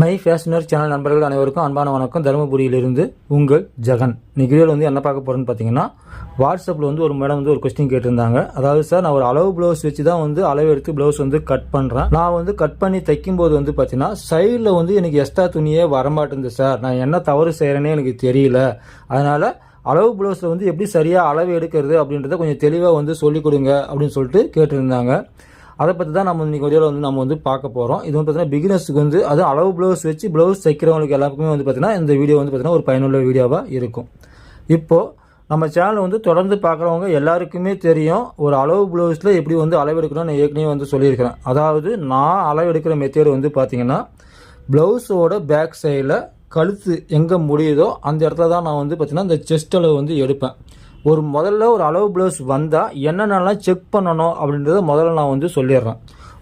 My fashioner channel நண்பர்கள் அனைவருக்கும் அன்பான வணக்கம். தருமபுரியிலிருந்து உங்கள் ஜெகன். இன்னைக்கு வீடியோவில் வந்து என்ன பார்க்க போகிறேன்னு பார்த்தீங்கன்னா வாட்ஸ்அப்பில் வந்து ஒரு மேடம் வந்து ஒரு கொஸ்டின் கேட்டிருந்தாங்க. அதாவது சார் நான் ஒரு அளவு ப்ளவுஸ் வச்சு தான் வந்து அளவு எடுத்து ப்ளவுஸ் வந்து கட் பண்ணுறேன் நான் வந்து கட் பண்ணி தைக்கும்போது வந்து பார்த்தீங்கன்னா சைடில் வந்து எனக்கு எக்ஸ்ட்ரா துணியே வரமாட்டேங்குது சார். நான் என்ன தவறு செய்கிறேனே எனக்கு தெரியல. அதனால் அளவு ப்ளவுஸில் வந்து எப்படி சரியாக அளவு எடுக்கிறது அப்படின்றத கொஞ்சம் தெளிவாக வந்து சொல்லிக் கொடுங்க அப்படின்னு சொல்லிட்டு கேட்டிருந்தாங்க. அதை பற்றி தான் நம்ம இன்றைக்கி வீடியோவில் வந்து நம்ம வந்து பார்க்க போகிறோம் இது வந்து பார்த்தீங்கன்னா பிகினர்ஸுக்கு வந்து அது அளவு ப்ளவுஸ் வச்சு ப்ளவுஸ் தைக்கிறவங்களுக்கு எல்லாருக்குமே வந்து பார்த்திங்கன்னா இந்த வீடியோ வந்து பார்த்தீங்கன்னா ஒரு பயனுள்ள வீடியோவாக இருக்கும். இப்போது நம்ம சேனல் வந்து தொடர்ந்து பார்க்குறவங்க எல்லாருக்குமே தெரியும் ஒரு அளவு ப்ளவுஸில் எப்படி வந்து அளவெடுக்கணும்னு நான் ஏற்கனவே வந்து சொல்லியிருக்கிறேன். அதாவது நான் அளவு எடுக்கிற மெத்தேடு வந்து பார்த்தீங்கன்னா ப்ளவுஸோட பேக் சைடில் கழுத்து எங்கே முடியுதோ அந்த இடத்துல தான் நான் வந்து பார்த்தீங்கன்னா இந்த செஸ்ட் அளவு வந்து எடுப்பேன். ஒரு முதல்ல ஒரு அளவு ப்ளவுஸ் வந்தால் என்னென்னலாம் செக் பண்ணணும் அப்படின்றத முதல்ல நான் வந்து சொல்லிடுறேன்.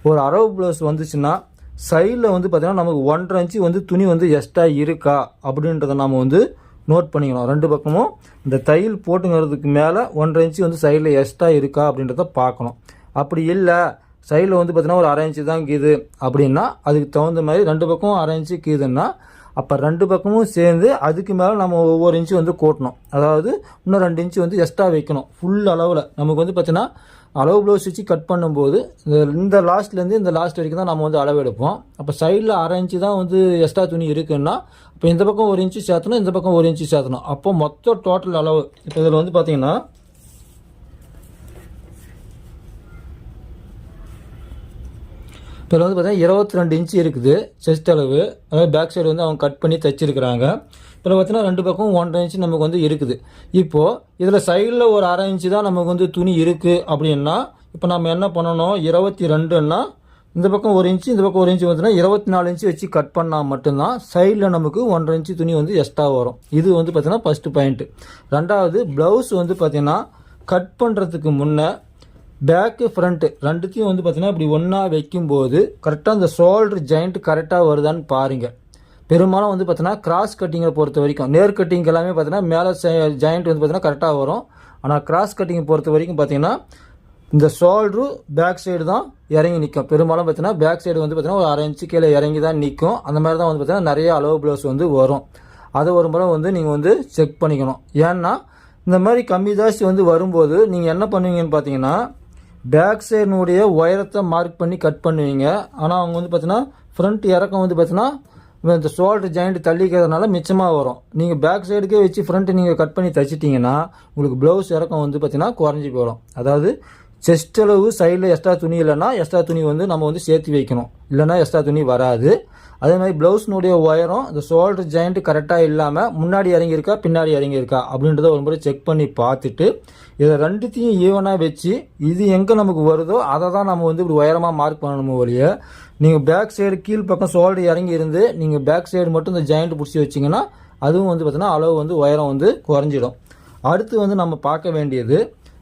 ஒரு அளவு ப்ளவுஸ் வந்துச்சுன்னா சைடில் வந்து பார்த்திங்கன்னா நமக்கு ஒன்றரை இன்ச்சு வந்து துணி வந்து எக்ஸ்ட்ரா இருக்கா அப்படின்றத நாம் வந்து நோட் பண்ணிக்கணும். ரெண்டு பக்கமும் இந்த தையல் போட்டுங்கிறதுக்கு மேலே ஒன்றரை இன்ச்சு வந்து சைடில் எக்ஸ்ட்ரா இருக்கா அப்படின்றத பார்க்கணும். அப்படி இல்லை சைடில் வந்து பார்த்திங்கன்னா ஒரு அரை இன்ச்சு தான் கீது அப்படின்னா அதுக்கு தகுந்த மாதிரி ரெண்டு பக்கம் அரை இன்ச்சு கீதுன்னா அப்போ ரெண்டு பக்கமும் சேர்ந்து அதுக்கு மேலே நம்ம ஒவ்வொரு இன்ச்சு வந்து கூட்டணும். அதாவது இன்னும் ரெண்டு இன்ச்சு வந்து எக்ஸ்ட்ரா வைக்கணும். ஃபுல் அளவில். நமக்கு வந்து பார்த்தீங்கன்னா அளவு ப்ளவுஸ் வச்சு கட் பண்ணும்போது இந்த இந்த லாஸ்ட்லேருந்து இந்த லாஸ்ட் வரைக்கும் தான் நம்ம வந்து அளவு எடுப்போம். அப்போ சைடில் அரை இன்ச்சு தான் வந்து எக்ஸ்ட்ரா துணி இருக்குன்னா இப்போ இந்த பக்கம் ஒரு இன்ச்சு சேர்த்தணும் இந்த பக்கம் ஒரு இன்ச்சு சேர்த்தணும். அப்போ மொத்த டோட்டல் அளவு இப்போ இதில் வந்து பார்த்தீங்கன்னா இப்போ வந்து பார்த்தீங்கன்னா இருபத்தி ரெண்டு இன்ச்சு இருக்குது செஸ்ட் அளவு. அதாவது பேக் சைடு வந்து அவங்க கட் பண்ணி தைச்சிருக்கிறாங்க. இப்போ பார்த்தீங்கன்னா ரெண்டு பக்கம் ஒன்றரை இன்ச்சு நமக்கு வந்து இருக்குது. இப்போது இதில் சைடில் ஒரு அரை இன்ச்சு தான் நமக்கு வந்து துணி இருக்குது அப்படின்னா இப்போ நம்ம என்ன பண்ணணும்? இருபத்தி ரெண்டுன்னா இந்த பக்கம் ஒரு இன்ச்சு இந்த பக்கம் ஒரு இன்ச்சு பார்த்தீங்கன்னா இருபத்தி நாலு இன்ச்சு வச்சு கட் பண்ணால் மட்டும்தான் சைடில் நமக்கு ஒன்றரை இன்ச்சு துணி வந்து எக்ஸ்ட்ரா வரும். இது வந்து பார்த்தீங்கன்னா ஃபஸ்ட்டு பாயிண்ட்டு ரெண்டாவது ப்ளவுஸ் வந்து பார்த்திங்கன்னா கட் பண்ணுறதுக்கு முன்னே பேக்கு ஃப்ரண்ட்டு ரெண்டுத்தையும் வந்து பார்த்திங்கன்னா இப்படி ஒன்றா வைக்கும்போது கரெக்டாக அந்த ஷோல்டர் ஜாயிண்ட் கரெக்டாக வருதான்னு பாருங்கள் பெரும்பாலும் வந்து பார்த்தீங்கன்னா கிராஸ் கட்டிங்கை பொறுத்த வரைக்கும் நேர் கட்டிங் எல்லாமே பார்த்தீங்கன்னா மேலே ஜாயிண்ட் வந்து பார்த்தீங்கன்னா கரெக்டாக வரும். ஆனால் கிராஸ் கட்டிங்கை பொறுத்த வரைக்கும் பார்த்தீங்கன்னா இந்த ஷோல்டரு பேக் சைடு தான் இறங்கி நிற்கும் பெரும்பாலும் பார்த்தீங்கன்னா பேக் சைடு வந்து பார்த்தீங்கன்னா ஒரு அரை இன்ச்சு கீழே இறங்கி தான் நிற்கும் அந்த மாதிரி தான் வந்து பார்த்தீங்கன்னா நிறைய அளவு ப்ளவுஸ் வந்து வரும். அதை ஒரு முறை வந்து நீங்கள் வந்து செக் பண்ணிக்கணும். ஏன்னா இந்த மாதிரி கம்மி ஜாஸ்தி வந்து வரும்போது நீங்கள் என்ன பண்ணுவீங்கன்னு பார்த்தீங்கன்னா பேக் சைடினுடைய உயரத்தை மார்க் பண்ணி கட் பண்ணுவீங்க. ஆனால் அவங்க வந்து பார்த்தீங்கன்னா ஃப்ரண்ட் இறக்கம் வந்து பார்த்தீங்கன்னா இந்த ஷோல்டர் ஜாயிண்ட் தள்ளிக்கிறதுனால மிச்சமாக வரும். நீங்கள் பேக் சைடுக்கே வச்சு ஃப்ரண்ட் நீங்கள் கட் பண்ணி தைச்சிட்டிங்கன்னா உங்களுக்கு ப்ளவுஸ் இறக்கம் வந்து பார்த்தீங்கன்னா குறைஞ்சி போயிடும். அதாவது செஸ்ட் அளவு சைடில் எக்ஸ்ட்ரா துணி இல்லைன்னா எக்ஸ்ட்ரா துணி வந்து நம்ம வந்து சேர்த்து வைக்கணும். இல்லைன்னா எக்ஸ்ட்ரா துணி வராது. அதே மாதிரி ப்ளவுஸ்னுடைய உயரம் இந்த ஷோல்டர் ஜாயிண்ட் கரெக்டாக இல்லாமல் முன்னாடி இறங்கியிருக்கா பின்னாடி இறங்கியிருக்கா அப்படின்றத ஒரு முறை செக் பண்ணி பார்த்துட்டு இதை ரெண்டுத்தையும் ஈவனாக வச்சு இது எங்கே நமக்கு வருதோ அதை தான் நம்ம வந்து இப்படி உயரமாக மார்க் பண்ணணுமோ ஒழிய நீங்கள் பேக் சைடு கீழ் பக்கம் ஷோல்டர் இறங்கி இருந்து நீங்கள் பேக் சைடு மட்டும் இந்த ஜாயிண்ட் பிடிச்சி வச்சிங்கன்னா அதுவும் வந்து பார்த்தீங்கன்னா அளவு வந்து உயரம் வந்து குறைஞ்சிடும். அடுத்து வந்து நம்ம பார்க்க வேண்டியது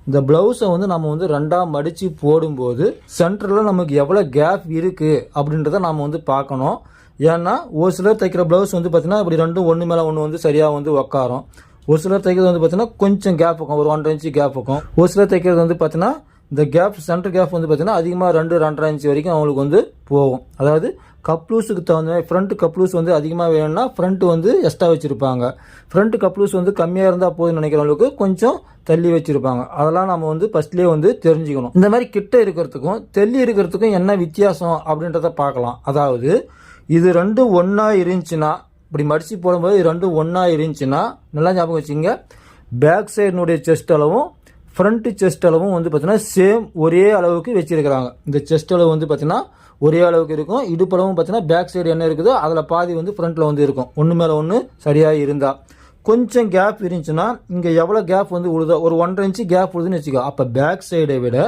இந்த ப்ளவுஸை வந்து நம்ம வந்து ரெண்டாக மடித்து போடும்போது சென்டரில் நமக்கு எவ்வளோ கேப் இருக்குது அப்படின்றத நம்ம வந்து பார்க்கணும். ஏன்னா ஒரு சிலர் தைக்கிற ப்ளவுஸ் வந்து பார்த்தீங்கன்னா இப்படி ரெண்டும் ஒன்று மேலே ஒன்று வந்து சரியாக வந்து உக்காரும். ஒரு சிலர் தைக்கிறது வந்து பார்த்திங்கன்னா கொஞ்சம் கேப் இருக்கும். ஒரு ஒன்றரை இன்ச்சு கேப் இருக்கும். ஒரு சிலர் தைக்கிறது வந்து பார்த்தீங்கன்னா இந்த கேப் சென்டர் கேப் வந்து பார்த்தீங்கன்னா அதிகமாக ரெண்டு ரெண்டரை இன்ச்சு வரைக்கும் அவங்களுக்கு வந்து போகும். அதாவது கப்ளூஸுக்கு தகுந்த மாதிரி ஃப்ரண்ட் கப்ளூஸ் வந்து அதிகமாக வேணும்னா ஃப்ரண்ட்டு வந்து எக்ஸ்ட்ரா வச்சுருப்பாங்க. ஃப்ரண்ட் கப்ளூஸ் வந்து கம்மியாக இருந்தால் போதும்னு நினைக்கிறவங்களுக்கு கொஞ்சம் தள்ளி வச்சுருப்பாங்க. அதெல்லாம் நம்ம வந்து ஃபஸ்ட்லேயே வந்து தெரிஞ்சுக்கணும். இந்த மாதிரி கிட்ட இருக்கிறதுக்கும் தள்ளி இருக்கிறதுக்கும் என்ன வித்தியாசம் அப்படின்றத பார்க்கலாம். அதாவது இது ரெண்டும் ஒன்றா இருந்துச்சுன்னா இப்படி மடித்து போடும்போது இது ரெண்டும் ஒன்றா இருந்துச்சுன்னா நல்லா ஞாபகம் வச்சுங்க பேக் சைடினுடைய செஸ்ட் அளவும் ஃப்ரண்ட்டு செஸ்ட் அளவும் வந்து பார்த்தீங்கன்னா சேம் ஒரே அளவுக்கு வச்சிருக்கிறாங்க. இந்த செஸ்ட் அளவு வந்து பார்த்தீங்கன்னா ஒரே அளவுக்கு இருக்கும். இடுப்பளவும் பார்த்தீங்கன்னா பேக் சைடு என்ன இருக்குதோ அதில் பாதி வந்து ஃப்ரண்ட்டில் வந்து இருக்கும். ஒன்று மேலே ஒன்று சரியாக இருந்தால் கொஞ்சம் கேப் இருந்துச்சுன்னா இங்கே எவ்வளோ கேப் வந்து உழுதோ ஒரு ஒன்றரை இன்ச்சு கேப் உழுதுன்னு வச்சுக்கோ. அப்போ பேக் சைடை விட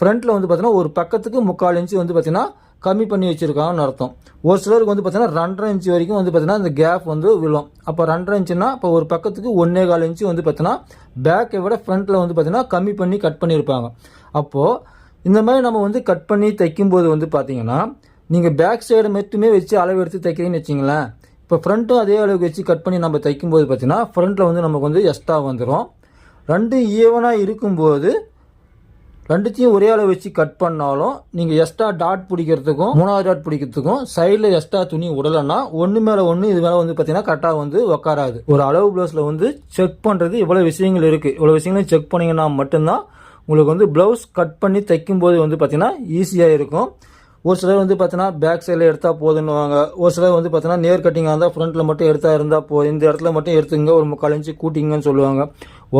ஃப்ரண்ட்டில் வந்து பார்த்தீங்கன்னா ஒரு பக்கத்துக்கு முக்கால் இன்ச்சு வந்து பார்த்தீங்கன்னா கம்மி பண்ணி வச்சுருக்காங்கன்னு அர்த்தம். ஒரு சிலருக்கு வந்து பார்த்தீங்கன்னா ரெண்டரை இன்ச்சு வரைக்கும் வந்து பார்த்தீங்கன்னா அந்த கேப் வந்து விழும். அப்போ ரெண்டரை இன்ச்சுனா இப்போ ஒரு பக்கத்துக்கு ஒன்றே கால் இன்ச்சு வந்து பார்த்தீங்கன்னா பேக்கை விட ஃப்ரண்ட்டில் வந்து பார்த்தீங்கன்னா கம்மி பண்ணி கட் பண்ணியிருப்பாங்க அப்போது இந்த மாதிரி நம்ம வந்து கட் பண்ணி தைக்கும்போது வந்து பார்த்தீங்கன்னா நீங்கள் பேக் சைடு மட்டுமே வச்சு அளவு எடுத்து தைக்கிறீங்கன்னு வச்சிங்களேன். இப்போ ஃப்ரண்ட்டும் அதே அளவுக்கு வச்சு கட் பண்ணி நம்ம தைக்கும்போது பார்த்தீங்கன்னா ஃப்ரண்ட்டில் வந்து நமக்கு வந்து எக்ஸ்ட்ரா வந்துடும் ரெண்டு ஈவனாக இருக்கும்போது ரெண்டுத்தையும் ஒரே அளவு வச்சு கட் பண்ணாலும் நீங்கள் எக்ஸ்ட்ரா டாட் பிடிக்கிறதுக்கும் மூணாவது டாட் பிடிக்கிறதுக்கும் சைடில் எக்ஸ்ட்ரா துணி விடலைன்னா ஒன்று மேலே ஒன்று இது மேலே வந்து பார்த்தீங்கன்னா கரெக்டாக வந்து உக்காராது. ஒரு அளவு ப்ளவுஸில் வந்து செக் பண்ணுறது இவ்வளோ விஷயங்கள் இருக்குது இவ்வளோ விஷயங்களையும் செக் பண்ணிங்கன்னா மட்டும்தான் உங்களுக்கு வந்து ப்ளவுஸ் கட் பண்ணி தைக்கும்போது வந்து பார்த்தீங்கன்னா ஈஸியாக இருக்கும். ஒரு சிலர் வந்து பார்த்தீங்கன்னா பேக் சைடில் எடுத்தால் போதுன்னுவாங்க. ஒரு சிலர் வந்து பார்த்தீங்கன்னா நேர் கட்டிங்காக இருந்தால் ஃப்ரண்ட்டில் மட்டும் எடுத்தா இருந்தால் போ இந்த இடத்துல மட்டும் எடுத்துங்க ஒரு முக்கால் இன்ச்சு கூட்டிங்கன்னு சொல்லுவாங்க.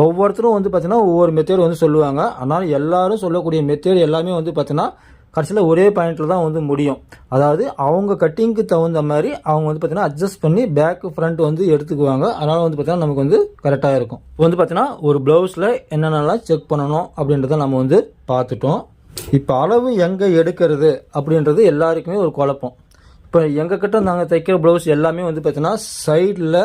ஒவ்வொருத்தரும் வந்து பார்த்தீங்கன்னா ஒவ்வொரு மெத்தேடு வந்து சொல்லுவாங்க. ஆனால் எல்லாரும் சொல்லக்கூடிய மெத்தேடு எல்லாமே வந்து பார்த்தீங்கன்னா கடைசியில் ஒரே பாயிண்ட்டில் தான் வந்து முடியும். அதாவது அவங்க கட்டிங்க்கு தகுந்த மாதிரி அவங்க வந்து பார்த்தீங்கன்னா அட்ஜஸ்ட் பண்ணி பேக் ஃப்ரண்ட் வந்து எடுத்துக்குவாங்க. அதனால் வந்து பார்த்தீங்கன்னா நமக்கு வந்து கரெக்டாக இருக்கும். இப்போ வந்து பார்த்தீங்கன்னா ஒரு ப்ளவுஸில் என்னென்னலாம் செக் பண்ணணும் அப்படின்றத நம்ம வந்து பார்த்துட்டோம். இப்போ அளவு எங்கே எடுக்கிறது அப்படின்றது எல்லாருக்குமே ஒரு குழப்பம். இப்போ எங்கள் கிட்ட நாங்கள் தைக்கிற ப்ளவுஸ் எல்லாமே வந்து பார்த்தீங்கன்னா சைடில்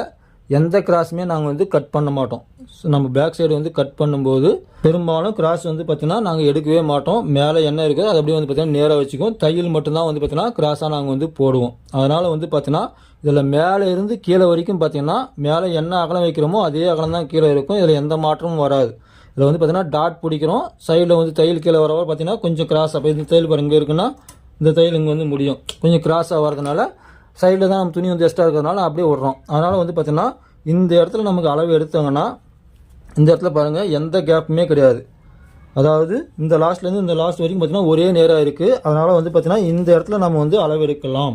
எந்த கிராஸுமே நாங்கள் வந்து கட் பண்ண மாட்டோம். ஸோ நம்ம பேக் சைடு வந்து கட் பண்ணும்போது பெரும்பாலும் கிராஸ் வந்து பார்த்தீங்கன்னா நாங்கள் எடுக்கவே மாட்டோம். மேலே என்ன இருக்குது அது அப்படியே வந்து பார்த்தீங்கன்னா நேராக வச்சுக்குவோம். தையல் மட்டும்தான் வந்து பார்த்தீங்கன்னா கிராஸாக நாங்கள் வந்து போடுவோம். அதனால் வந்து பார்த்தீங்கன்னா இதில் மேலே இருந்து கீழே வரைக்கும் பார்த்தீங்கன்னா மேலே என்ன அகலம் வைக்கிறோமோ அதே அகலம் தான் கீழே இருக்கும். இதில் எந்த மாற்றமும் வராது. இதில் வந்து பார்த்தீங்கன்னா டாட் பிடிக்கிறோம். சைடில் வந்து தையல் கீழே வரவரை பார்த்தீங்கன்னா கொஞ்சம் கிராஸ் அப்போ இந்த தையல் பாருங்க இருக்குன்னா இந்த தையல் இங்கே வந்து முடியும். கொஞ்சம் கிராஸாக வரதுனால சைடில் தான் நம்ம துணி வந்து எக்ஸ்ட்ரா இருக்கிறதுனால அப்படியே விட்றோம். அதனால் வந்து பார்த்தீங்கன்னா இந்த இடத்துல நமக்கு அளவு எடுத்தாங்கன்னா இந்த இடத்துல பாருங்கள் எந்த கேப்புமே கிடையாது. அதாவது இந்த லாஸ்ட்லேருந்து இந்த லாஸ்ட் வரைக்கும் பார்த்தீங்கன்னா ஒரே நேராக இருக்குது அதனால் வந்து பார்த்திங்கன்னா இந்த இடத்துல நம்ம வந்து அளவு எடுக்கலாம்.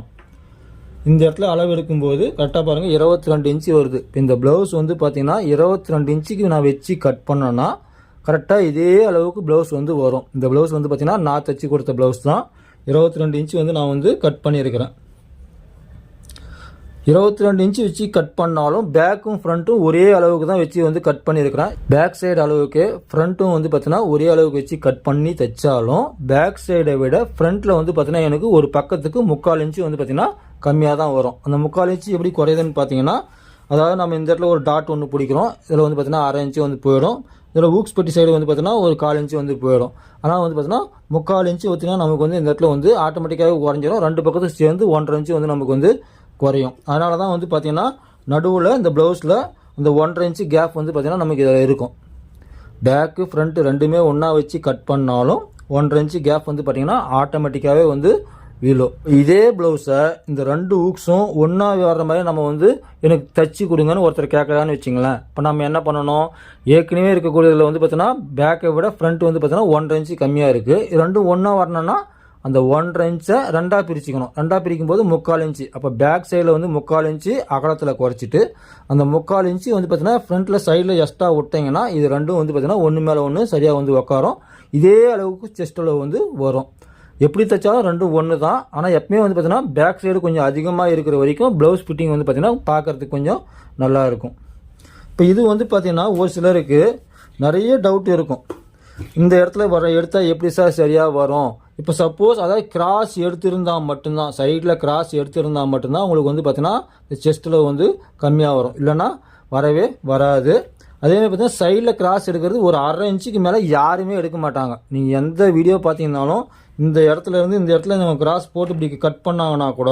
இந்த இடத்துல அளவு எடுக்கும்போது கரெக்டாக பாருங்கள் இருபத்தி ரெண்டு இன்ச்சு வருது. இப்போ இந்த ப்ளவுஸ் வந்து பார்த்திங்கன்னா இருபத்தி ரெண்டு இன்ச்சுக்கு நான் வச்சு கட் பண்ணேன்னா கரெக்டாக இதே அளவுக்கு ப்ளவுஸ் வந்து வரும். இந்த ப்ளவுஸ் வந்து பார்த்தீங்கன்னா நான் தைச்சி கொடுத்த ப்ளவுஸ் தான். இருபத்தி ரெண்டு இன்ச்சு வந்து நான் வந்து கட் பண்ணியிருக்கிறேன். இருபத்தி ரெண்டு இன்ச்சு வச்சு கட் பண்ணாலும் பேக்கும் ஃப்ரண்ட்டும் ஒரே அளவுக்கு தான் வச்சு வந்து கட் பண்ணியிருக்கிறேன். பேக் சைடு அளவுக்கு ஃப்ரண்ட்டும் வந்து பார்த்தீங்கன்னா ஒரே அளவுக்கு வச்சு கட் பண்ணி தைச்சாலும் பேக் சைடை விட ஃப்ரண்ட்டில் வந்து பார்த்தீங்கன்னா எனக்கு ஒரு பக்கத்துக்கு முக்கால் இன்ச்சு வந்து பார்த்தீங்கன்னா கம்மியாக தான் வரும். அந்த முக்கால் இன்ச்சு எப்படி குறையுதுன்னு பார்த்தீங்கன்னா அதாவது நம்ம இந்த இடத்துல ஒரு டாட் ஒன்று பிடிக்கிறோம். இதில் வந்து பார்த்தீங்கன்னா அரை இன்ச்சு வந்து போயிடும். இதில் ஊக்ஸ் பெட்டி சைடு வந்து பார்த்தீங்கன்னா ஒரு கால் இன்ச்சு வந்து போயிடும். ஆனால் வந்து பார்த்தீங்கன்னா முக்கால் இன்ச்சு பார்த்தீங்கன்னா நமக்கு வந்து இந்த இடத்துல வந்து ஆட்டோமேட்டிக்காக குறைஞ்சிடும் ரெண்டு பக்கத்துக்கு சேர்ந்து ஒன்றரை இன்ச்சு வந்து நமக்கு வந்து குறையும். அதனால தான் வந்து பார்த்திங்கன்னா நடுவில் இந்த ப்ளவுஸில் இந்த ஒன்றரை இன்ச்சு கேப் வந்து பார்த்தீங்கன்னா நமக்கு இதில் இருக்கும். பேக்கு ஃப்ரண்ட்டு ரெண்டுமே ஒன்றா வச்சு கட் பண்ணாலும் ஒன்றரை இன்ச்சு கேப் வந்து பார்த்திங்கன்னா ஆட்டோமேட்டிக்காகவே வந்து விழும். இதே ப்ளவுஸை இந்த ரெண்டு ஊக்ஸும் ஒன்றா வர்ற மாதிரி நம்ம வந்து எனக்கு தச்சு கொடுங்கன்னு ஒருத்தர் கேட்கலான்னு வச்சுங்களேன். இப்போ நம்ம என்ன பண்ணணும்? ஏற்கனவே இருக்கக்கூடியதில் வந்து பார்த்திங்கன்னா பேக்கை விட ஃப்ரண்ட் வந்து பார்த்தீங்கன்னா ஒன்றரை இன்ச்சு கம்மியாக இருக்குது இது ரெண்டும் ஒன்றா வரணும்னா அந்த ஒன்றரை இன்ச்சை ரெண்டாக பிரிச்சுக்கணும். ரெண்டாக பிரிக்கும் போது முக்கால் இன்ச்சு அப்போ பேக் சைடில் வந்து முக்கால் இன்ச்சு அகலத்தில் குறைச்சிட்டு அந்த முக்கால் இன்ச்சு வந்து பார்த்தீங்கன்னா ஃப்ரண்ட்டில் சைடில் எக்ஸ்ட்ரா விட்டிங்கன்னா இது ரெண்டும் வந்து பார்த்தீங்கன்னா ஒன்று மேலே ஒன்று சரியாக வந்து உட்காரும் இதே அளவுக்கு செஸ்ட் அளவு வந்து வரும். எப்படி தைச்சாலும் ரெண்டும் ஒன்று தான் ஆனால் எப்பவுமே வந்து பார்த்தீங்கன்னா பேக் சைடு கொஞ்சம் அதிகமாக இருக்கிற வரைக்கும் ப்ளவுஸ் ஃபிட்டிங் வந்து பார்த்திங்கன்னா பார்க்கறதுக்கு கொஞ்சம் நல்லா இருக்கும். இப்போ இது வந்து பார்த்திங்கன்னா ஒரு சிலருக்கு நிறைய டவுட் இருக்கும். இந்த இடத்துல வர எடுத்தால் எப்படி சார் சரியாக வரும்? இப்போ சப்போஸ் அதாவது கிராஸ் எடுத்திருந்தால் மட்டும்தான் சைடில் கிராஸ் எடுத்திருந்தால் மட்டும்தான் உங்களுக்கு வந்து பார்த்தீங்கன்னா இந்த செஸ்ட்டில் வந்து கம்மியாக வரும். இல்லைன்னா வரவே வராது. அதே மாதிரி பார்த்தீங்கன்னா சைடில் கிராஸ் எடுக்கிறது ஒரு அரை இன்ச்சுக்கு மேலே யாருமே எடுக்க மாட்டாங்க. நீங்கள் எந்த வீடியோ பார்த்தீங்கன்னாலும் இந்த இடத்துல இருந்து இந்த இடத்துல நம்ம கிராஸ் போட்டு இப்படி கட் பண்ணாங்கன்னா கூட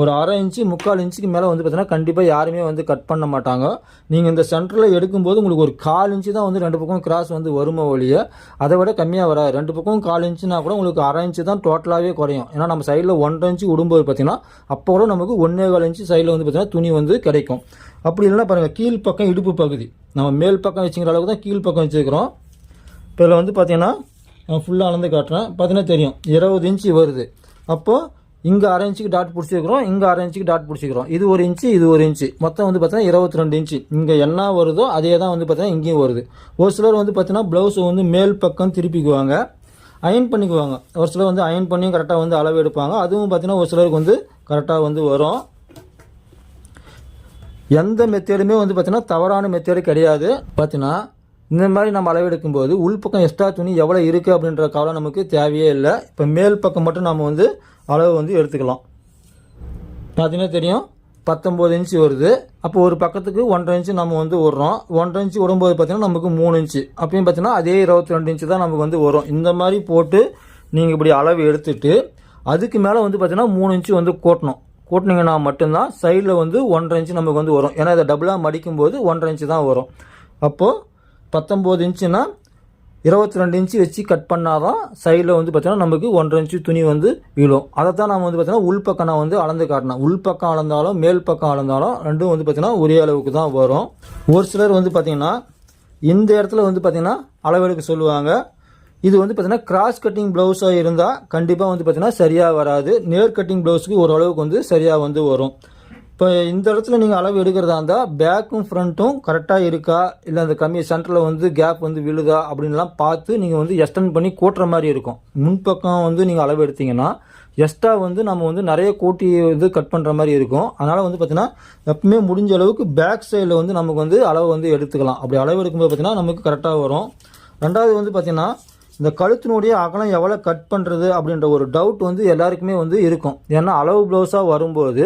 ஒரு அரை இன்ச்சு முக்கால் இன்ச்சுக்கு மேலே வந்து பார்த்தீங்கன்னா கண்டிப்பாக யாருமே வந்து கட் பண்ண மாட்டாங்க. நீங்கள் இந்த சென்டரில் எடுக்கும்போது உங்களுக்கு ஒரு கால் இன்ச்சு தான் வந்து ரெண்டு பக்கம் கிராஸ் வந்து வருமோ ஒழிய அதை விட கம்மியாக வராது. ரெண்டு பக்கம் கால் இன்ச்சுனா கூட உங்களுக்கு அரை இன்ச்சு தான் டோட்டலாகவே குறையும். ஏன்னா நம்ம சைடில் ஒன்றரை இன்ச்சு விடும்போது பார்த்தீங்கன்னா அப்போ கூட நமக்கு ஒன்றே கால் இன்ச்சு சைடில் வந்து பார்த்தீங்கன்னா துணி வந்து கிடைக்கும். அப்படி இல்லைன்னா பாருங்கள் கீழ் பக்கம் இடுப்பு பகுதி. நம்ம மேல் பக்கம் வச்சுக்கிற அளவுக்கு தான் கீழ் பக்கம் வச்சுருக்கிறோம். இப்போ இதில் வந்து பார்த்தீங்கன்னா நான் ஃபுல்லாக அளந்து காட்டுறேன். பார்த்தீங்கன்னா தெரியும் இருபது இன்ச்சு வருது. அப்போது இங்கே அரை இன்ச்சுக்கு டாட் பிடிச்சிருக்கிறோம் இங்கே அரை இன்ச்சுக்கு டாட் பிடிச்சிக்கிறோம் இது ஒரு இன்ச்சு இது ஒரு இன்ச்சு மொத்தம் வந்து பார்த்தீங்கன்னா இருபத்தி ரெண்டு இன்ச்சு இங்கே என்ன வருதோ அதே தான் வந்து பார்த்தீங்கன்னா இங்கேயும் வருது. ஒரு சிலர் வந்து பார்த்தீங்கன்னா ப்ளவுஸை வந்து மேல் பக்கம் திருப்பிக்குவாங்க. அயன் பண்ணிக்குவாங்க. ஒரு சிலர் வந்து அயன் பண்ணியும் கரெக்டாக வந்து அளவு எடுப்பாங்க. அதுவும் பார்த்தீங்கன்னா ஒரு சிலருக்கு வந்து கரெக்டாக வந்து வரும். எந்த மெத்தேடுமே வந்து பார்த்தீங்கன்னா தவறான மெத்தேடு கிடையாது. பார்த்தீங்கன்னா இந்த மாதிரி நம்ம அளவெடுக்கும்போது உள்பக்கம் எக்ஸ்ட்ரா துணி எவ்வளோ இருக்குது அப்படின்ற கவலை நமக்கு தேவையே இல்லை. இப்போ மேல் பக்கம் மட்டும் நம்ம வந்து அளவு வந்து எடுத்துக்கலாம். பார்த்தீங்கன்னா தெரியும்? பத்தொம்போது இன்ச்சு வருது. அப்போ ஒரு பக்கத்துக்கு ஒன்றரை இன்ச்சு நம்ம வந்து விட்றோம் ஒன்றரை இன்ச்சு விடும்போது பார்த்தீங்கன்னா நமக்கு மூணு இன்ச்சு அப்பயும் பார்த்தீங்கன்னா அதே இருபத்தி ரெண்டு இன்ச்சு தான் நமக்கு வந்து வரும். இந்த மாதிரி போட்டு நீங்கள் இப்படி அளவு எடுத்துட்டு அதுக்கு மேலே வந்து பார்த்தீங்கன்னா மூணு இன்ச்சு வந்து கூட்டணும். கூட்டினீங்கன்னா மட்டும்தான் சைடில் வந்து ஒன்றரை இன்ச்சு நமக்கு வந்து வரும். ஏன்னா இதை டபுளாக மடிக்கும்போது ஒன்றரை இன்ச்சு தான் வரும். அப்போது பத்தொம்போது இன்ச்சுனா இருபத்தி ரெண்டு இன்ச்சு வச்சு கட் பண்ணால் தான் சைடில் வந்து பார்த்தீங்கன்னா நமக்கு ஒன்றரை இன்ச்சு துணி வந்து விழும். அதை தான் நம்ம வந்து பார்த்தீங்கன்னா உள்பக்கம் நான் வந்து அளந்து காட்டினேன். உள்பக்கம் அளந்தாலும் மேல் பக்கம் அளந்தாலும் ரெண்டும் வந்து பார்த்தீங்கன்னா ஒரே அளவுக்கு தான் வரும். ஒரு சிலர் வந்து பார்த்திங்கன்னா இந்த இடத்துல வந்து பார்த்தீங்கன்னா அளவெடுக்க சொல்லுவாங்க. இது வந்து பார்த்தீங்கன்னா கிராஸ் கட்டிங் ப்ளவுஸாக இருந்தால் கண்டிப்பாக வந்து பார்த்திங்கன்னா சரியாக வராது. நேர் கட்டிங் ப்ளவுஸுக்கு ஓரளவுக்கு வந்து சரியாக வந்து வரும். இப்போ இந்த இடத்துல நீங்கள் அளவு எடுக்கிறதா இருந்தால் பேக்கும் ஃப்ரண்ட்டும் கரெக்டாக இருக்கா? இல்லை அந்த கம்மி சென்டரில் வந்து கேப் வந்து விழுதா? அப்படின்லாம் பார்த்து நீங்கள் வந்து எக்ஸ்டெண்ட் பண்ணி கூட்டுற மாதிரி இருக்கும். முன்பக்கம் வந்து நீங்கள் அளவு எடுத்தீங்கன்னா எக்ஸ்ட்ரா வந்து நம்ம வந்து நிறைய கூட்டி வந்து கட் பண்ணுற மாதிரி இருக்கும். அதனால் வந்து பார்த்திங்கன்னா எப்பவுமே முடிஞ்ச அளவுக்கு பேக் சைடில் வந்து நமக்கு வந்து அளவு வந்து எடுத்துக்கலாம். அப்படி அளவு எடுக்கும்போது பார்த்திங்கன்னா நமக்கு கரெக்டாக வரும். ரெண்டாவது வந்து பார்த்தீங்கன்னா இந்த கழுத்தினுடைய அகலம் எவ்வளோ கட் பண்ணுறது அப்படின்ற ஒரு டவுட் வந்து எல்லாருக்குமே வந்து இருக்கும். ஏன்னா அளவு ப்ளவுஸாக வரும்போது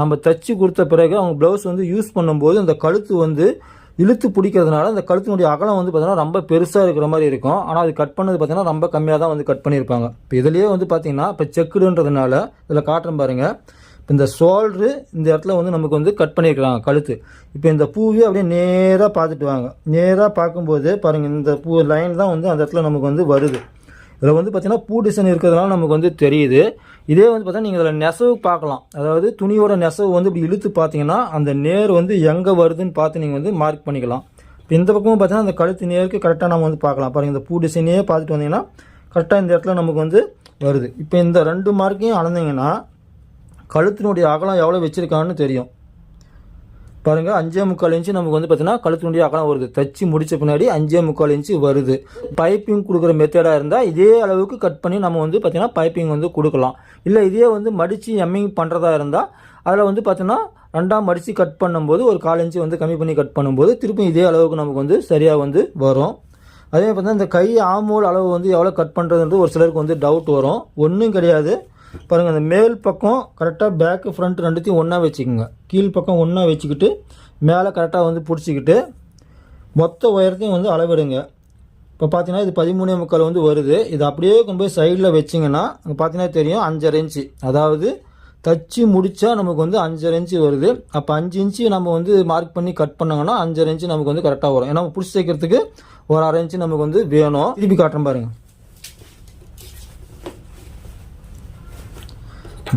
நம்ம தச்சு கொடுத்த பிறகு அவங்க ப்ளவுஸ் வந்து யூஸ் பண்ணும்போது அந்த கழுத்து வந்து இழுத்து பிடிக்கிறதுனால அந்த கழுத்தினுடைய அகலம் வந்து பார்த்தீங்கன்னா ரொம்ப பெருசாக இருக்கிற மாதிரி இருக்கும். ஆனால் அது கட் பண்ணது பார்த்தீங்கன்னா ரொம்ப கம்மியாக தான் வந்து கட் பண்ணியிருப்பாங்க. இப்போ இதுலேயே வந்து பார்த்தீங்கன்னா இப்போ செக்குடுன்றதுனால இதில் காட்டுறேன் பாருங்கள் இப்போ இந்த சோல்ரு இந்த இடத்துல வந்து நமக்கு வந்து கட் பண்ணியிருக்கிறாங்க கழுத்து. இப்போ இந்த பூவே அப்படியே நேராக பார்த்துட்டு வாங்க. நேராக பார்க்கும்போது பாருங்கள் இந்த பூ லைன் தான் வந்து அந்த இடத்துல நமக்கு வந்து வருது. இதில் வந்து பார்த்திங்கன்னா பூ டிசைன் இருக்கிறதுனால நமக்கு வந்து தெரியுது. இதே வந்து பார்த்தீங்கன்னா நீங்கள் இதில் நெசவு பார்க்கலாம். அதாவது துணியோட நெசவு வந்து இப்படி இழுத்து பார்த்தீங்கன்னா அந்த நேர் வந்து எங்கே வருதுன்னு பார்த்து நீங்கள் வந்து மார்க் பண்ணிக்கலாம். இப்போ இந்த பக்கமும் பார்த்தீங்கன்னா அந்த கழுத்து நேருக்கு கரெக்டாக நம்ம வந்து பார்க்கலாம். பாருங்கள் இந்த பூ டிசைனே பார்த்துட்டு வந்தீங்கன்னா கரெக்டாக இந்த இடத்துல நமக்கு வந்து வருது. இப்போ இந்த ரெண்டு மார்க்கையும் அளந்தீங்கன்னா கழுத்தினுடைய அகலம் எவ்வளோ வச்சுருக்கான்னு தெரியும். பாருங்க அஞ்சே முக்கால் இன்ச்சு நமக்கு வந்து பார்த்தீங்கன்னா கழுத்துடைய அகலம் வருது. தச்சு முடிச்ச பின்னாடி அஞ்சே முக்கால் இன்ச்சு வருது. பைப்பிங் கொடுக்குற மெத்தடாக இருந்தால் இதே அளவுக்கு கட் பண்ணி நம்ம வந்து பார்த்தீங்கன்னா பைப்பிங் வந்து கொடுக்கலாம். இல்லை இதே வந்து மடித்து எம்மிங் பண்ணுறதா இருந்தால் அதில் வந்து பார்த்தீங்கன்னா ரெண்டாம் மடித்து கட் பண்ணும்போது ஒரு கால் இன்ச்சு வந்து கம்மி பண்ணி கட் பண்ணும்போது திருப்பி இதே அளவுக்கு நமக்கு வந்து சரியாக வந்து வரும். அதே பார்த்தீங்கன்னா இந்த கை ஆமோல் அளவு வந்து எவ்வளோ கட் பண்ணுறதுன்றது ஒரு சிலருக்கு வந்து டவுட் வரும். ஒன்றும் கிடையாது. பாருங்கள் அந்த மேல் பக்கம் கரெக்டாக பேக்கு ஃப்ரண்ட் ரெண்டுத்தையும் ஒன்றா வச்சுக்கோங்க. கீழ் பக்கம் ஒன்றா வச்சுக்கிட்டு மேலே கரெக்டாக வந்து பிடிச்சிக்கிட்டு மொத்த உயரத்தையும் வந்து அளவிடுங்க. இப்போ பார்த்தீங்கன்னா இது பதிமூணே முக்கால் வந்து வருது. இது அப்படியே கொண்டு போய் சைடில் வச்சிங்கன்னா அங்கே பார்த்தீங்கன்னா தெரியும் அஞ்சரை இன்ச்சு அதாவது தச்சு முடித்தா நமக்கு வந்து அஞ்சரை இன்ச்சு வருது. அப்போ அஞ்சு இன்ச்சு நம்ம வந்து மார்க் பண்ணி கட் பண்ணாங்கன்னா அஞ்சரை இன்ச்சு நமக்கு வந்து கரெக்டாக வரும். ஏன்னா பிடிச்சி சேர்க்கறதுக்கு ஒரு அரை இன்ச்சு நமக்கு வந்து வேணும். திருப்பி காட்டுறேன் பாருங்கள்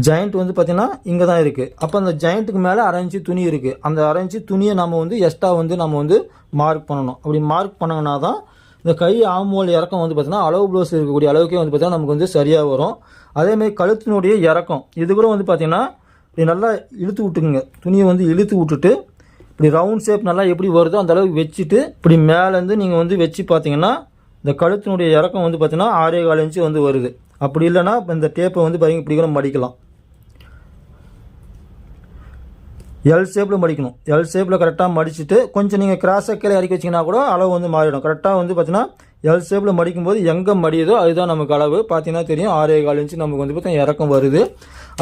ஜாயிண்ட் வந்து பார்த்திங்கன்னா இங்கே தான் இருக்குது அப்போ அந்த ஜாயிண்ட்டுக்கு மேலே அரைஞ்சி துணி இருக்குது அந்த அரைஞ்சி துணியை நம்ம வந்து எக்ஸ்ட்ரா வந்து நம்ம வந்து மார்க் பண்ணணும். அப்படி மார்க் பண்ணோன்னா தான் இந்த கை ஆமோல் இறக்கம் வந்து பார்த்திங்கன்னா அளவு ப்ளவுஸ் இருக்கக்கூடிய அளவுக்கே வந்து பார்த்திங்கன்னா நமக்கு வந்து சரியாக வரும். அதேமாதிரி கழுத்தினுடைய இறக்கம். இது கூட வந்து பார்த்திங்கன்னா இப்படி நல்லா இழுத்து விட்டுக்குங்க. துணியை வந்து இழுத்து விட்டுட்டு இப்படி ரவுண்ட் ஷேப் நல்லா எப்படி வருதோ அந்த அளவுக்கு வச்சுட்டு இப்படி மேலேருந்து நீங்கள் வந்து வச்சு பார்த்தீங்கன்னா இந்த கழுத்தினுடைய இறக்கம் வந்து பார்த்தீங்கன்னா ஆறே கால் இன்ச்சு வந்து வருது. அப்படி இல்லைன்னா இப்போ இந்த டேப்பை வந்து பாருங்கள் இப்படி கூட மடிக்கலாம். எல் ஷேப்பில் மடிக்கணும். எல் ஷேப்பில் கரெக்டாக மடிச்சுட்டு கொஞ்சம் நீங்கள் கிராஸை கீழே இறக்கி வச்சிங்கன்னா கூட அளவு வந்து மாறிடும். கரெக்டாக வந்து பார்த்தீங்கன்னா எல் ஷேப்பில் மடிக்கும்போது எங்கே மடியுதோ அதுதான் நமக்கு அளவு. பார்த்தீங்கன்னா தெரியும் ஆறே கால் இன்ச்சு நமக்கு வந்து பார்த்தீங்கன்னா இறக்கம் வருது.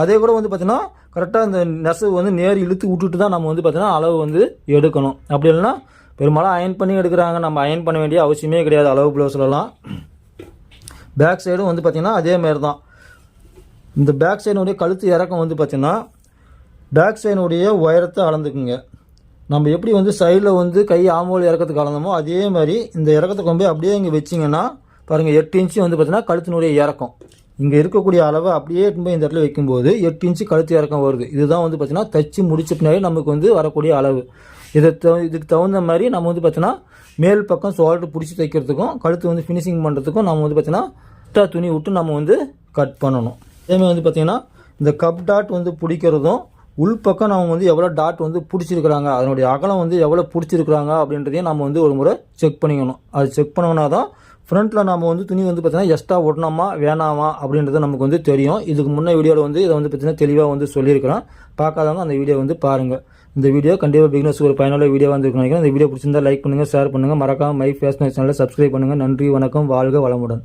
அதே கூட வந்து பார்த்தீங்கன்னா கரெக்டாக இந்த நெசவு வந்து நேர் இழுத்து விட்டுட்டு தான் நம்ம வந்து பார்த்தீங்கன்னா அளவு வந்து எடுக்கணும். அப்படி இல்லைன்னா பெரும்பாலும் அயன் பண்ணி எடுக்கிறாங்க. நம்ம அயன் பண்ண வேண்டிய அவசியமே கிடையாது அளவு ப்ளவுஸ்லலாம் பேக் சைடும் வந்து பார்த்திங்கன்னா அதேமாரி தான். இந்த பேக் சைடுடைய கழுத்து இறக்கம் வந்து பார்த்திங்கன்னா பேக் சைடுடைய உயரத்தை அளந்துக்குங்க. நம்ம எப்படி வந்து சைடில் வந்து கை ஆமோல் இறக்கத்துக்கு அளந்தோமோ அதே மாதிரி இந்த இறக்கத்தை கொண்டு போய் அப்படியே இங்கே வச்சிங்கன்னா பாருங்கள் எட்டு இன்ச்சு வந்து பார்த்திங்கன்னா கழுத்தினுடைய இறக்கம். இங்கே இருக்கக்கூடிய அளவை அப்படியே போய் இந்த இடத்துல வைக்கும்போது எட்டு இன்ச்சு கழுத்து இறக்கம் வருது. இதுதான் வந்து பார்த்திங்கன்னா தச்சு முடிச்ச பின்னாடி நமக்கு வந்து வரக்கூடிய அளவு. இதை இதுக்கு தகுந்த மாதிரி நம்ம வந்து பார்த்தீங்கன்னா மேல் பக்கம் ஷோல்டர் பிடிச்சி தைக்கிறதுக்கும் கழுத்து வந்து ஃபினிஷிங் பண்ணுறதுக்கும் நம்ம வந்து பார்த்தீங்கன்னா எக்ஸ்ட்ரா துணி விட்டு நம்ம வந்து கட் பண்ணணும். இதேமாதிரி வந்து பார்த்திங்கன்னா இந்த கப் டாட் வந்து பிடிக்கிறதும் உள்பக்கம் நம்ம வந்து எவ்வளோ டாட் வந்து பிடிச்சிருக்கிறாங்க அதனுடைய அகலம் வந்து எவ்வளோ பிடிச்சிருக்கிறாங்க அப்படின்றதையும் நம்ம வந்து ஒரு முறை செக் பண்ணிக்கணும். அது செக் பண்ணோன்னா தான் ஃப்ரண்ட்டில் நம்ம வந்து துணி வந்து பார்த்திங்கன்னா எக்ஸ்ட்ரா ஒட்டணுமா வேணாமா அப்படின்றது நமக்கு வந்து தெரியும். இதுக்கு முன்னே வீடியோவில் வந்து இதை வந்து பார்த்தீங்கன்னா தெளிவாக வந்து சொல்லியிருக்கிறேன். பார்க்காதவங்க அந்த வீடியோ வந்து பாருங்கள் இந்த வீடியோ கண்டிப்பாக பிகினர்ஸ் ஒரு பயனுள்ள வீடியோ வந்து நினைக்கிறேன். இந்த வீடியோ பிடிச்சிருந்தா லைக் பண்ணுங்கள் ஷேர் பண்ணுங்கள் மறக்காம மை ஃபேஷன் சேனலை சப்ஸ்கிரைப் பண்ணுங்கள் நன்றி வணக்கம் வாழ்க வளமுடன்.